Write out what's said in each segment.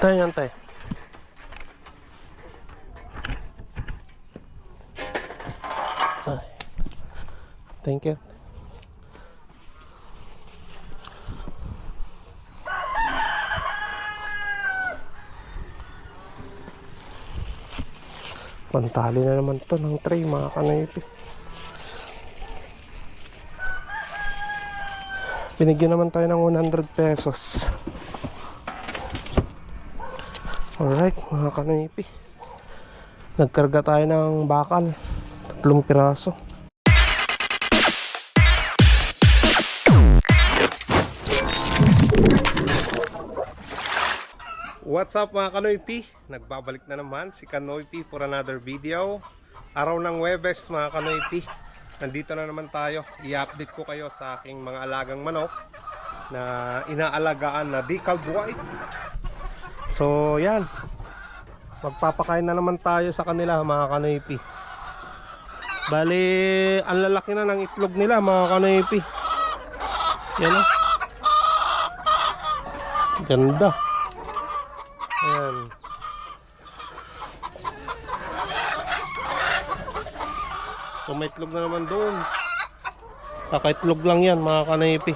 Tayo yan tayo. Ay. Thank you. Pantali na naman to ng tray mga kanayipi. Binigyan naman tayo ng 100 pesos. Alright mga kanayipi. Nagkarga tayo ng bakal. Tatlong piraso. What's up mga Kanoypi? Nagbabalik na naman si Kanoypi for another video. Araw ng Webes mga Kanoypi. Nandito na naman tayo. I-update ko kayo sa aking mga alagang manok na inaalagaan na decalb white. So yan. Magpapakain na naman tayo sa kanila mga Kanoypi. Bali, ang lalaki na ng itlog nila mga Kanoypi. Yan o. Ganda. Ayan. So may itlog na naman doon. Kakaitlog lang yan mga kanaypi.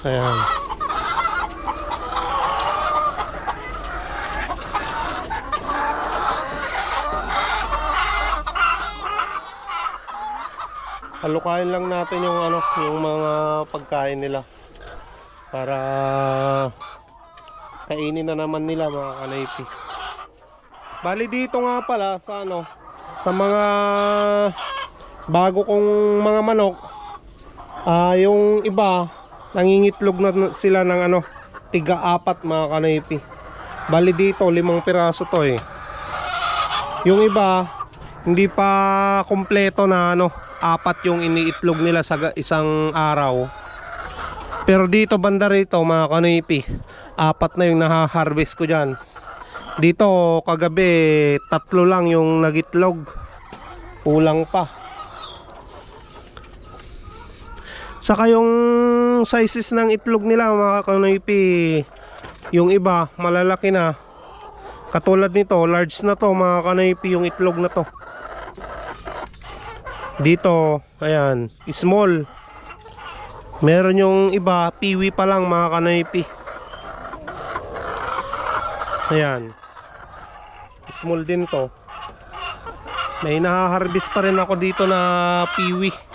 Ayan. Halukain lang natin yung ano, yung mga pagkain nila para kainin na naman nila mga kanaypi. Bali dito nga pala sa ano, sa mga bago kong mga manok, ah yung iba nangingitlog na sila ng ano, tiga apat mga kanaypi. Bali dito limang piraso to eh. Yung iba hindi pa kompleto na ano, apat yung iniitlog nila sa isang araw. Pero dito banda rito mga kanipi, apat na yung nahaharvest ko dyan. Dito kagabi tatlo lang yung nagitlog. Kulang pa. Saka yung sizes ng itlog nila mga kanipi, yung iba malalaki na. Katulad nito, large na to mga kanipi yung itlog na to. Dito, ayan, small. Meron yung iba, piwi pa lang mga kanaypi. Ayan. Small din to. May nahaharvest pa rin ako dito na piwi.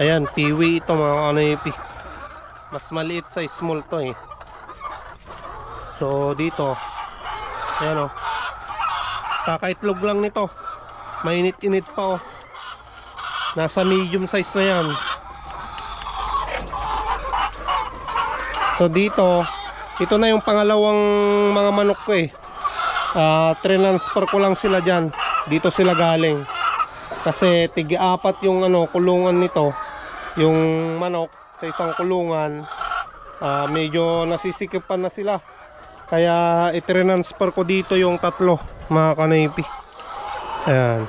Ayan, piwi ito mga kanaypi. Mas maliit sa small to eh. So dito, ayan o. Kakaitlog lang nito. Mainit-init pa oh. Nasa medium size na yan. So dito, ito na yung pangalawang mga manok ko eh. Ah, transfer ko lang sila diyan. Dito sila galing. Kasi tig-apat yung ano kulungan nito. Yung manok sa isang kulungan. Ah, medyo nasisikipan na sila. Kaya i-transfer ko dito yung tatlo, mga kanaypi. Ayan.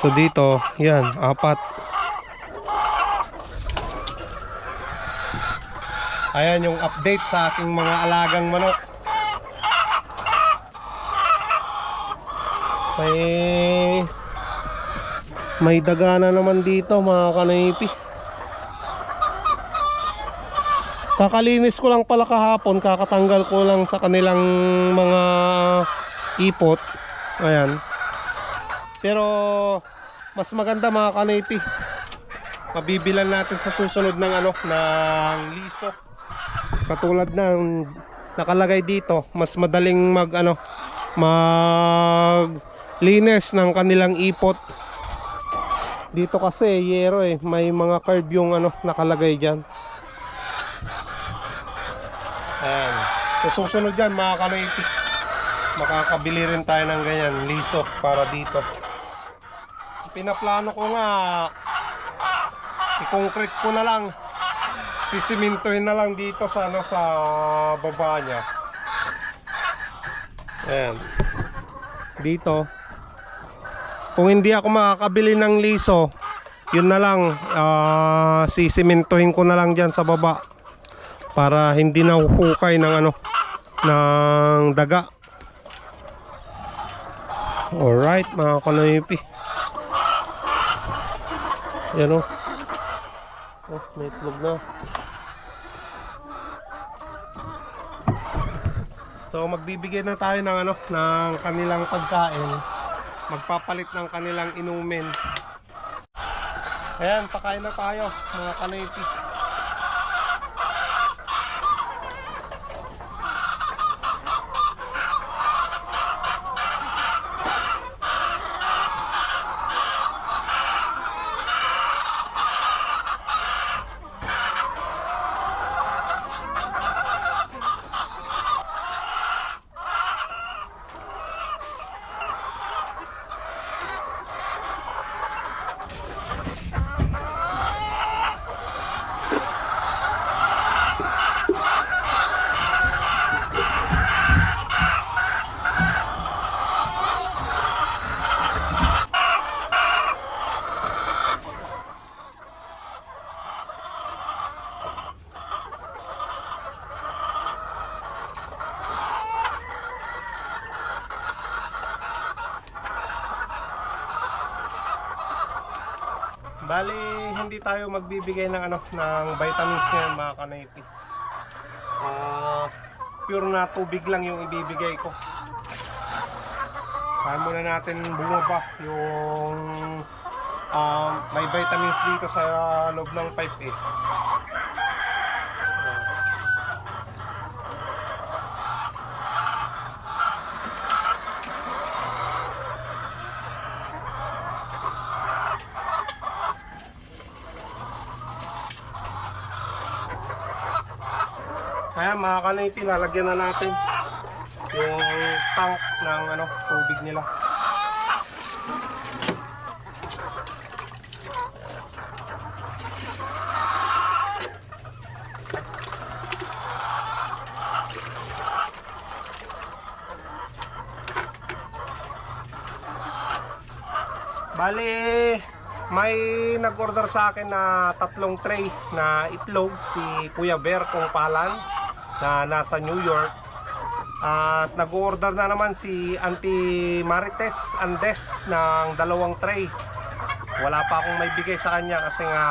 So dito, yan, apat. Ayan yung update sa aking mga alagang manok. May may dagana naman dito mga kanaypi. Kakalinis ko lang pala kahapon, kakatanggal ko lang sa kanilang mga ipot. Ayan. Pero mas maganda mga kanaypi. Mabibilan natin sa susunod ng ano ng liso. Katulad ng nakalagay dito, mas madaling mag ano mag linis ng kanilang ipot. Dito kasi yero eh, may mga curve yung ano nakalagay diyan. Ayan. So susunod yan mga kanaypi. Makakabili rin tayo ng ganyan, liso para dito. Pinaplano ko nga i-concrete ko na lang sisimintohin na lang dito sa ano sa baba niya. Ayan. Dito. Kung hindi ako makakabili ng liso, yun na lang, ah, sisimentohin ko na lang dyan sa baba para hindi na hukay ng ano, ng daga. Alright, mga kanoypi. Yan o. Oh, may itlog na. So magbibigay na tayo ng ano ng kanilang pagkain. Magpapalit ng kanilang inumin. Ayan, pakain na tayo mga kanoypi. Bali, hindi tayo magbibigay ng ano ng vitamins ngayon mga kanoypi. Ah, pure na tubig lang yung ibibigay ko. Kaya muna natin bumaba yung um, may vitamins dito sa loob ng pipe eh. Kaya mga kanoypi, lalagyan na natin yung tank ng ano, tubig nila. Bali, may nag-order sa akin na tatlong tray na itlog si Kuya Bear kung palan na nasa New York. At nag-order na naman si Auntie Marites Andes ng dalawang tray. Wala pa akong may bigay sa kanya kasi nga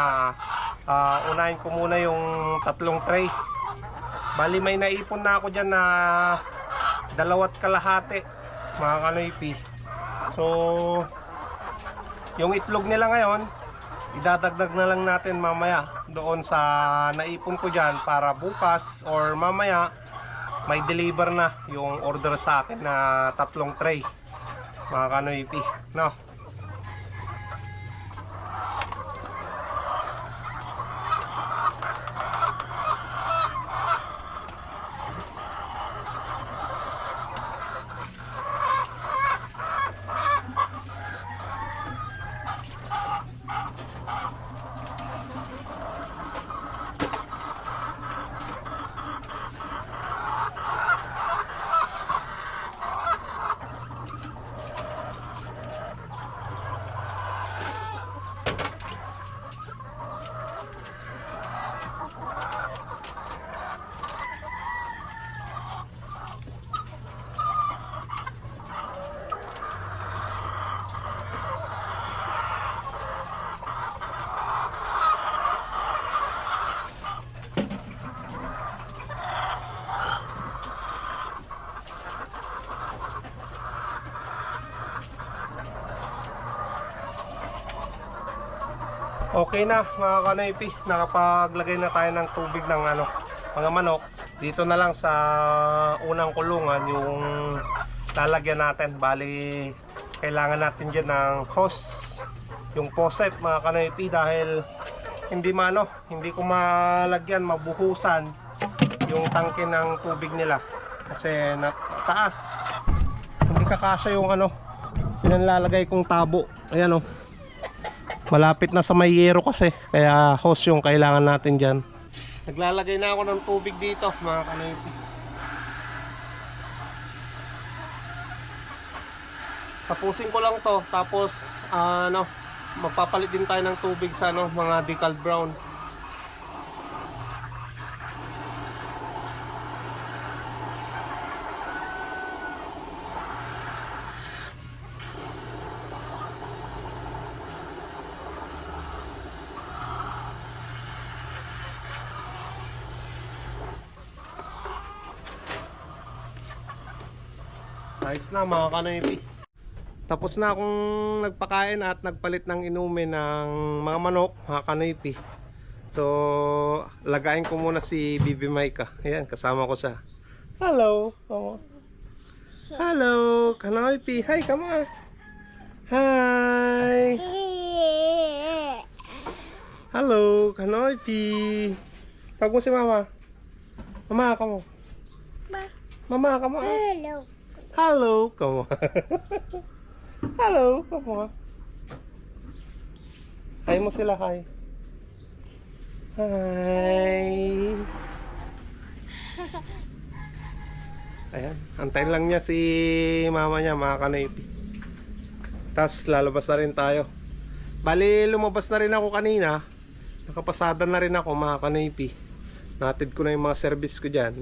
ah, unahin ko muna yung tatlong tray. Bali may naipon na ako dyan na dalawat kalahati mga kanoypi. So yung itlog nila ngayon, idadagdag na lang natin mamaya doon sa naipon ko dyan para bukas or mamaya may deliver na yung order sa akin na tatlong tray. Mga kanoypi no Okay na mga kanoypi, nakapaglagay na tayo ng tubig ng ano, mga manok. Dito na lang sa unang kulungan yung lalagyan natin. Bali, kailangan natin dyan ng hose, yung faucet mga kanoypi dahil hindi mano, hindi ko malagyan, mabuhusan yung tangke ng tubig nila. Kasi nataas. Hindi kakasya yung ano, pinanlalagay kong tabo. Ayan oh. Malapit na sa may yero kasi kaya hose yung kailangan natin dyan. Naglalagay na ako ng tubig dito mga kanoypi. Tapusin ko lang to tapos ano magpapalit din tayo ng tubig sa ano, mga decal brown. Ayos na mga kanoypi. Tapos na akong nagpakain at nagpalit ng inumin ng mga manok, mga kanoypi. So, lagayin ko muna si Bibi Maika. Ayan, kasama ko siya. Hello. Oh. Hello, kanoypi. Hi, come on. Hi. Hello, kanoypi. Tawag mo si mama. Mama, ka mo. Mama, ka mo. Hello. Hello, come on. Hello, come on. Hi mo sila, hi. Hi. Ayan, antayin lang niya si mama niya, mga kanaypi. Tapos lalabas na rin tayo. Bali, lumabas na rin ako kanina. Nakapasada na rin ako, mga kanaypi. Natid ko na yung mga service ko dyan.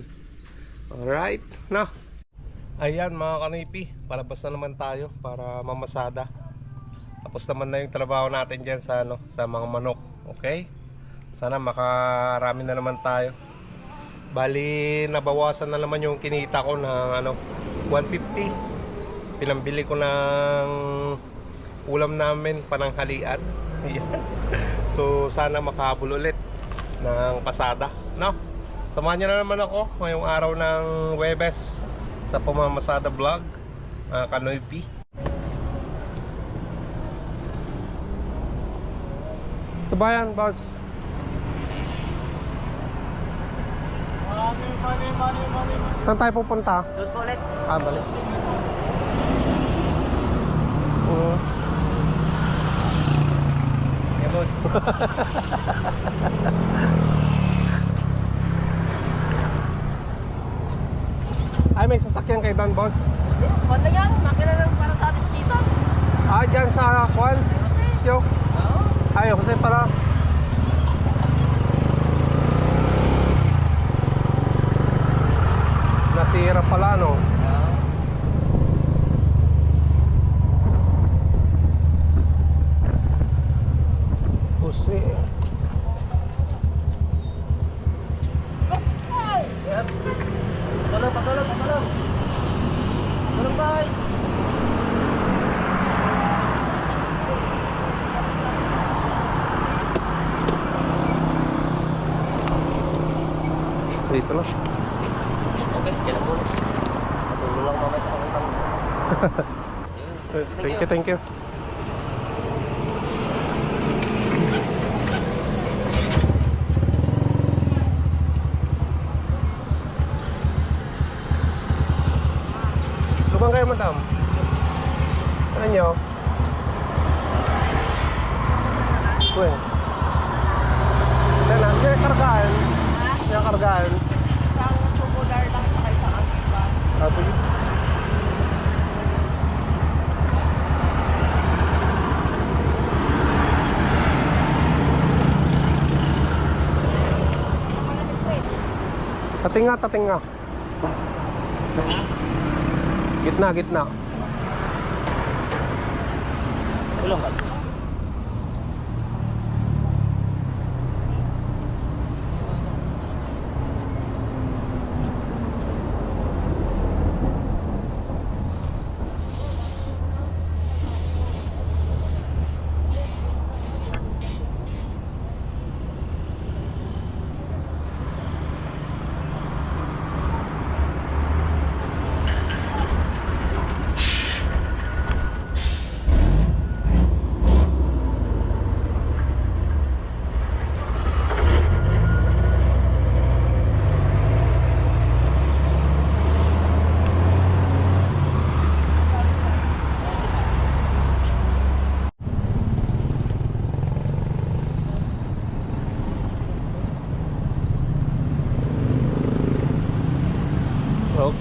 Alright, na. Ayan mga kanipi, palabas na naman tayo para mamasada. Tapos naman na yung trabaho natin dyan sa, ano, sa mga manok. Okay? Sana makarami na naman tayo. Bali, nabawasan na naman yung kinita ko ng ano, 150. Pinambili ko ng ulam namin pananghalian. So sana makahabol ulit ng pasada. No? Samahan niyo na naman ako ngayong araw ng Webes sa Pamamasada Vlog, mga Kanoy P. Tubayan, boss. Money, money, money, money. Saan tayo pupunta? Doon po ulit. Ah, balik. Oo. Yeah, boss. Ay, may sasakyan kay Don, boss. Konti yan. Makina lang para sa atis-tisan. Ah, dyan sa Kwan. Oo. Ay, Jose pala. Nasira pala, no? Jose. Patulog, patulog, patulog. Patulog, guys. Dito na. Okay, kailan po ulit. Patulog lang mamaya sa kakita mo. Eh, Thank you, thank you. Lubang kayo, madam. Ano nyo? Kuya. Yan na, yan kargaan. Yan kargaan. Isang tubular lang sa isang antipa. Ah, sige. Tating nga, tating nga. Gitna, gitna. Tulong ka.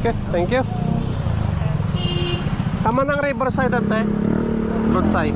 Okay, thank you. Tama ng riverside ate. Roadside.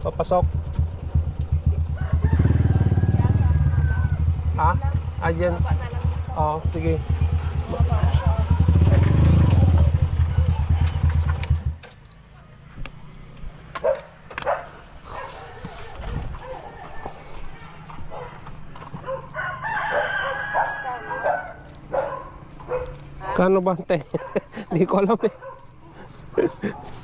Papasok. Ha? Dyan. Oo, sige. Kano ba, te? Hindi ko alam eh.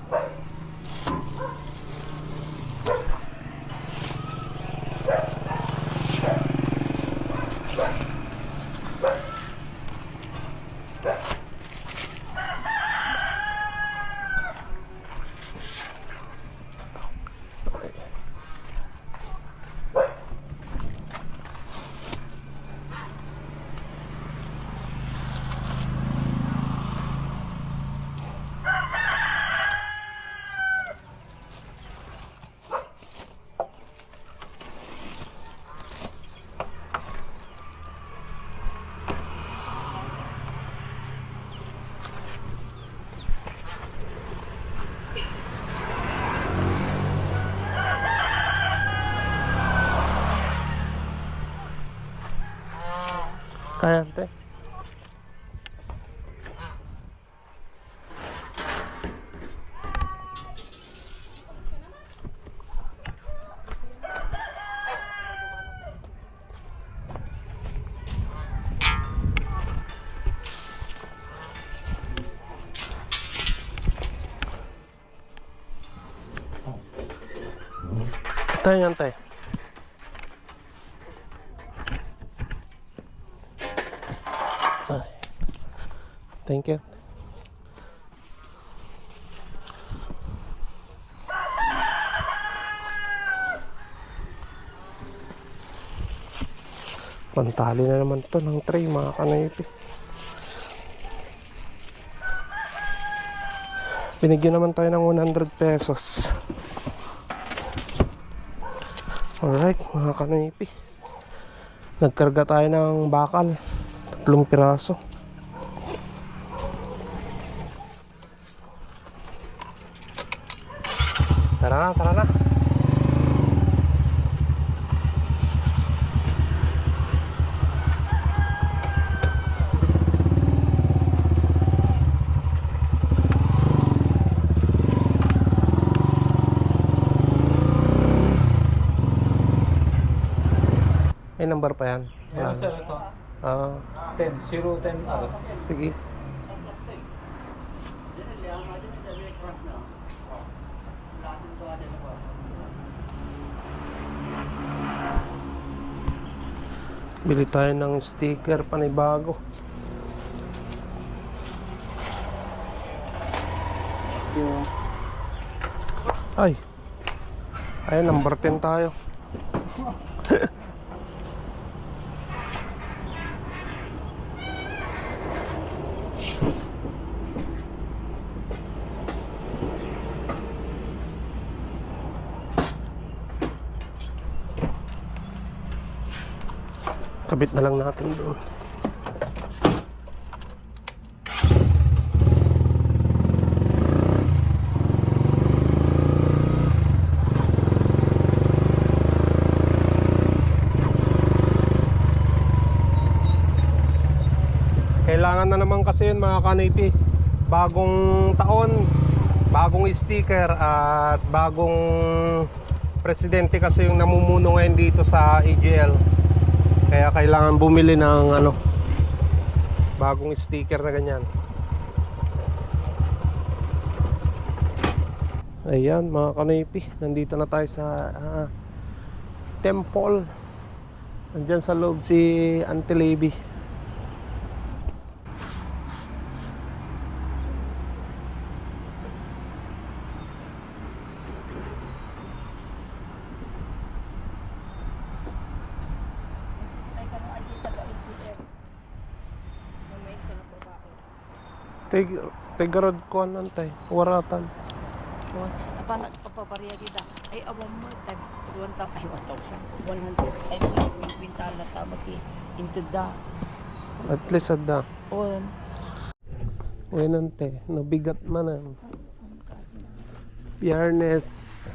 Kaya, te. Tayo. Thank you. Pantali na naman to ng tray mga kanaypi. Binigyan naman tayo ng 100 pesos. Alright mga kanaypi. Nagkarga tayo ng bakal. Tatlong piraso. Tara na, tara na. May number pa yan. Meron sir ito. Ah, 10, 0, 10 R. sige. Bili tayo ng sticker panibago. Ay. Ay, number 10 tayo. Kabit na lang natin doon. Kailangan na naman kasi yun mga kanipi. Bagong taon, bagong sticker at bagong presidente kasi yung namumuno ngayon dito sa EGL. Kaya kailangan bumili ng ano bagong sticker na ganyan. Ayan mga kanipi, nandito na tayo sa ah, temple. Nandyan sa loob si Auntie Levy. Tig tigarod ko nantay, waratan. Apa nak papapariya kita? Ay awam mo time. One tap ay 1,000. 100. Ay may kwintal na tama ki into the At least ada. on. Uy nante, nabigat man ang. Biyernes.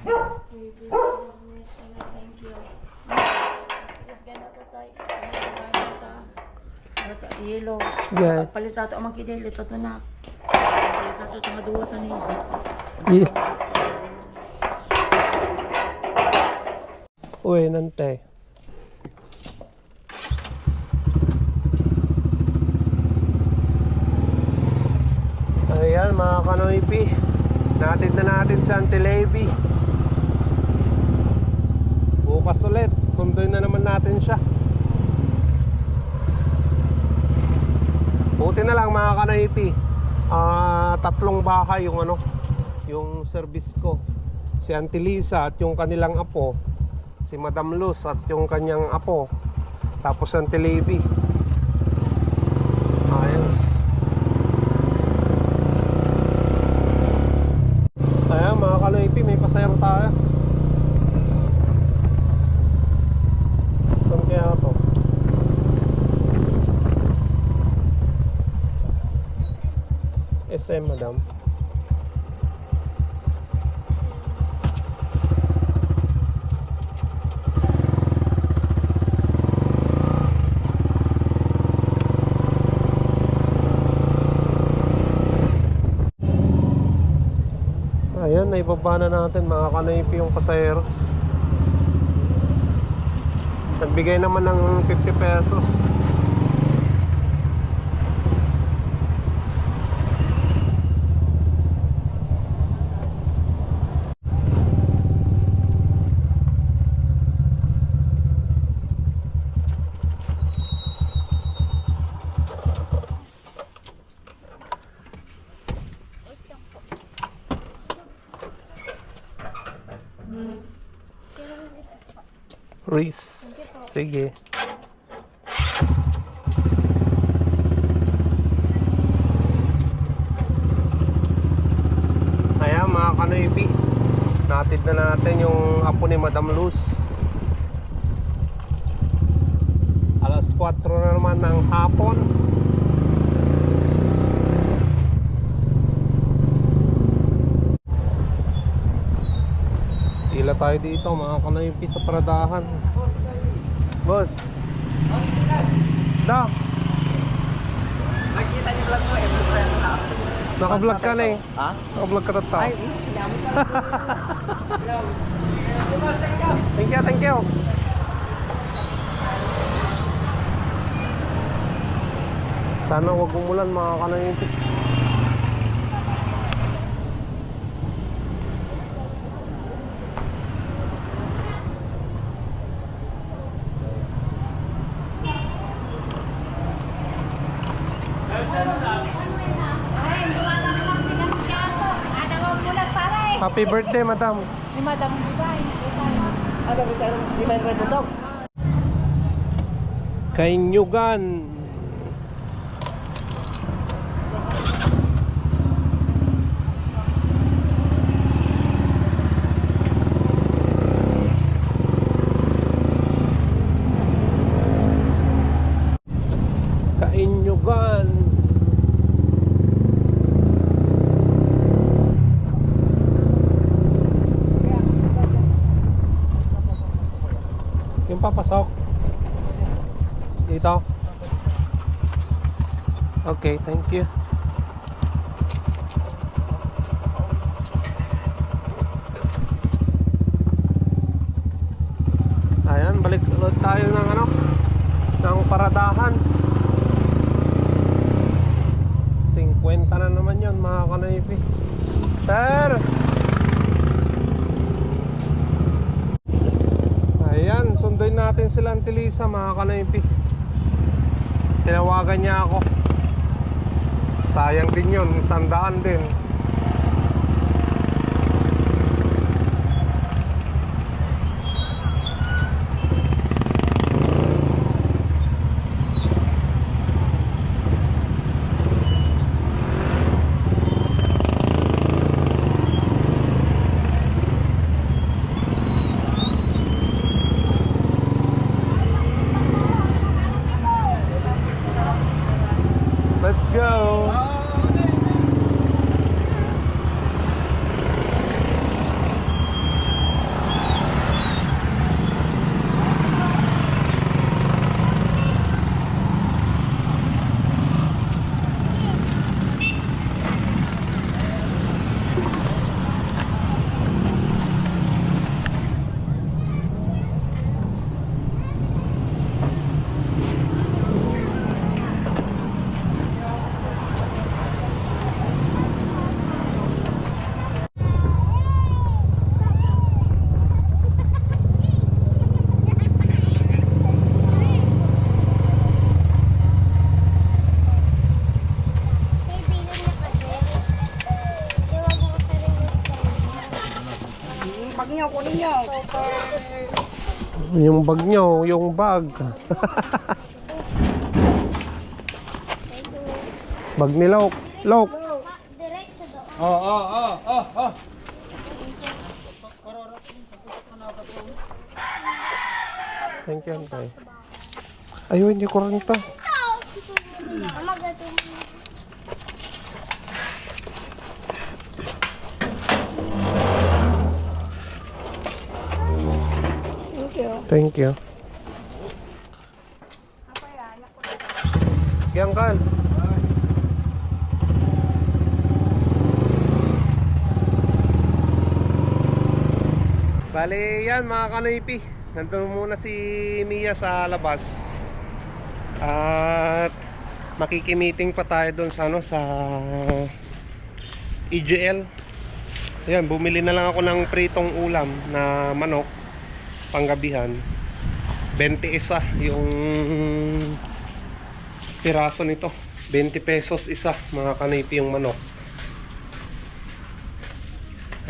Thank you. Yes, gana to tayo. Yelo. Yeah. Palit ato ang makidili to to na. Palit ato sa maduwa to ni. Yeah. Uy, nante. Ayan mga kanoypi. Natin na natin sa Antilevi. Bukas ulit. Sunduin na naman natin siya. Buti na lang mga kanoypi. Ah, tatlong bahay yung ano, yung service ko. Si Auntie Lisa at yung kanilang apo, si Madam Luz at yung kanyang apo. Tapos Auntie Levy. Ayos. Ayan mga kanoypi, may pasayang tayo. Saan kaya to? SM madam. Ayan, naibaba na natin mga kanoypi yung pasayeros. Nagbigay naman ng 50 pesos. Reese. Sige. Ayan mga kanoypi. Natid na natin yung apo ni Madam Luz. Alas 4 na naman ng hapon. Ila tayo dito mga kanoypi sa paradahan. Boss. Da. Nakikita niyo vlog mo eh. Naka-vlog ka na eh. Ha? Naka-vlog ka na tao. Ay, Thank you, thank you. Sana wag umulan mga kanoypi. Happy birthday, madam. Ni Madam Dubai. ano kayo? Di ba yung red dog? Dito. Okay, thank you. Ayan, balik ulit tayo ng ano, ng paradahan. 50 na naman yon mga kanaypi. Sir! Ayan, sunduin natin sila Auntie Lisa mga kanaypi. Tinawagan niya ako. Sayang din yun, sandaan din. Nyo. Yung bag nyo, yung bag. bag ni Lok. Lok. Oh, oh, oh, oh, oh. Thank you, Antay. Ayun, hindi ko rin ito. Thank you. Thank you. Yang kan? Bale, yan mga kanoypi. Nandun muna si Mia sa labas. At makikimiting pa tayo doon sa ano sa EGL. Ayan, bumili na lang ako ng pritong ulam na manok panggabihan 20 isa yung piraso nito. 20 pesos isa mga kanipi yung manok.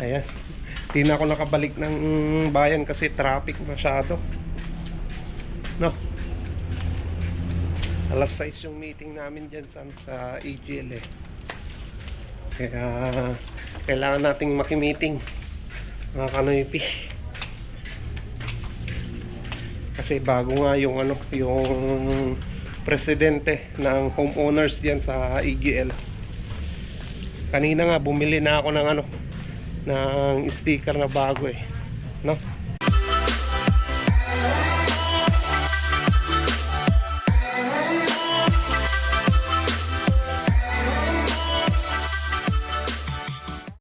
Ayan. Di na ako nakabalik ng bayan kasi traffic masyado. No? Alas 6 yung meeting namin dyan sa, sa EGL eh. Kaya kailangan nating makimiting mga kanoypi kasi bago nga yung ano yung presidente ng homeowners diyan sa EGL kanina nga bumili na ako ng ano ng sticker na bago eh. No